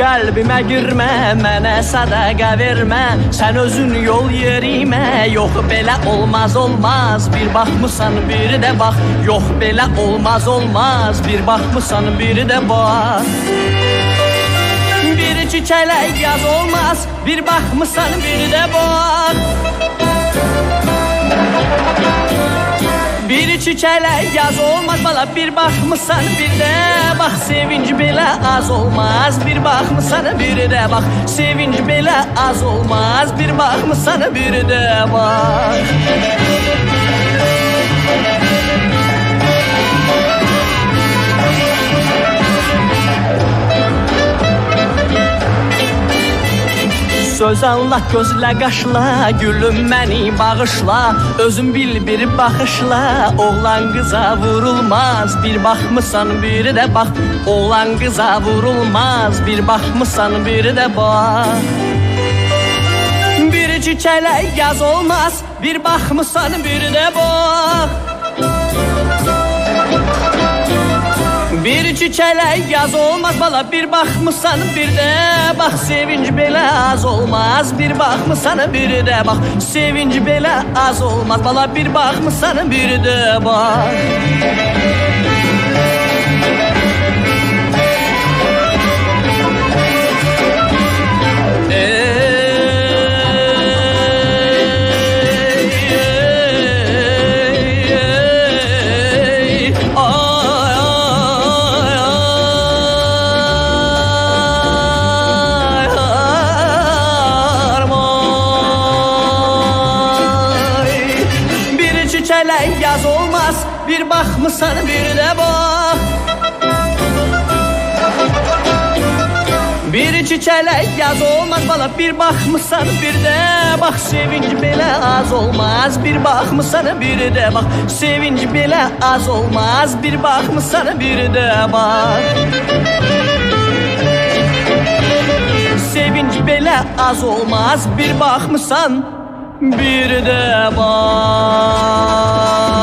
qəlbimə girmə Mənə sədaqə vermə Sən özün yol yerimə Yox belə olmaz olmaz. Bir baxmısan biri də bax Yox belə olmaz olmaz. Bir baxmısan biri də bax Bir çiçələ yaz olmaz. Bir baxmısan biri də bax Çiçələ yaz olmaz bala Bir baxmısan bir də bax Sevinc belə az olmaz. Bir baxmısan bir də bax Sevinc belə az olmaz. Bir baxmısan bir də bax Söz anlat gözlə qaşla Gülüm məni bağışla. Özün bil bir baxışla Oğlan qıza vurulmaz. Bir baxmısan biri də bax. Oğlan qıza vurulmaz Bir baxmısan biri də bax. Bir çiçələ yaz olmaz Bir baxmısan biri də bax Bir çiçələ yaz olmaz bala Bir baxmısan bir də bax Sevinc belə az olmaz Bir baxmısan bir də bax Sevinc belə az olmaz bala Bir baxmısan bir də bax Çiçələ yaz olmaz Bir baxmısan bir də bax Bir çiçələ yaz olmaz bala Bir baxmısan bir də bax Sevinc belə az olmaz Bir baxmısan bir də bax Sevinc belə az olmaz Bir baxmısan bir də bax Sevinc belə az olmaz Bir baxmısan bir də bax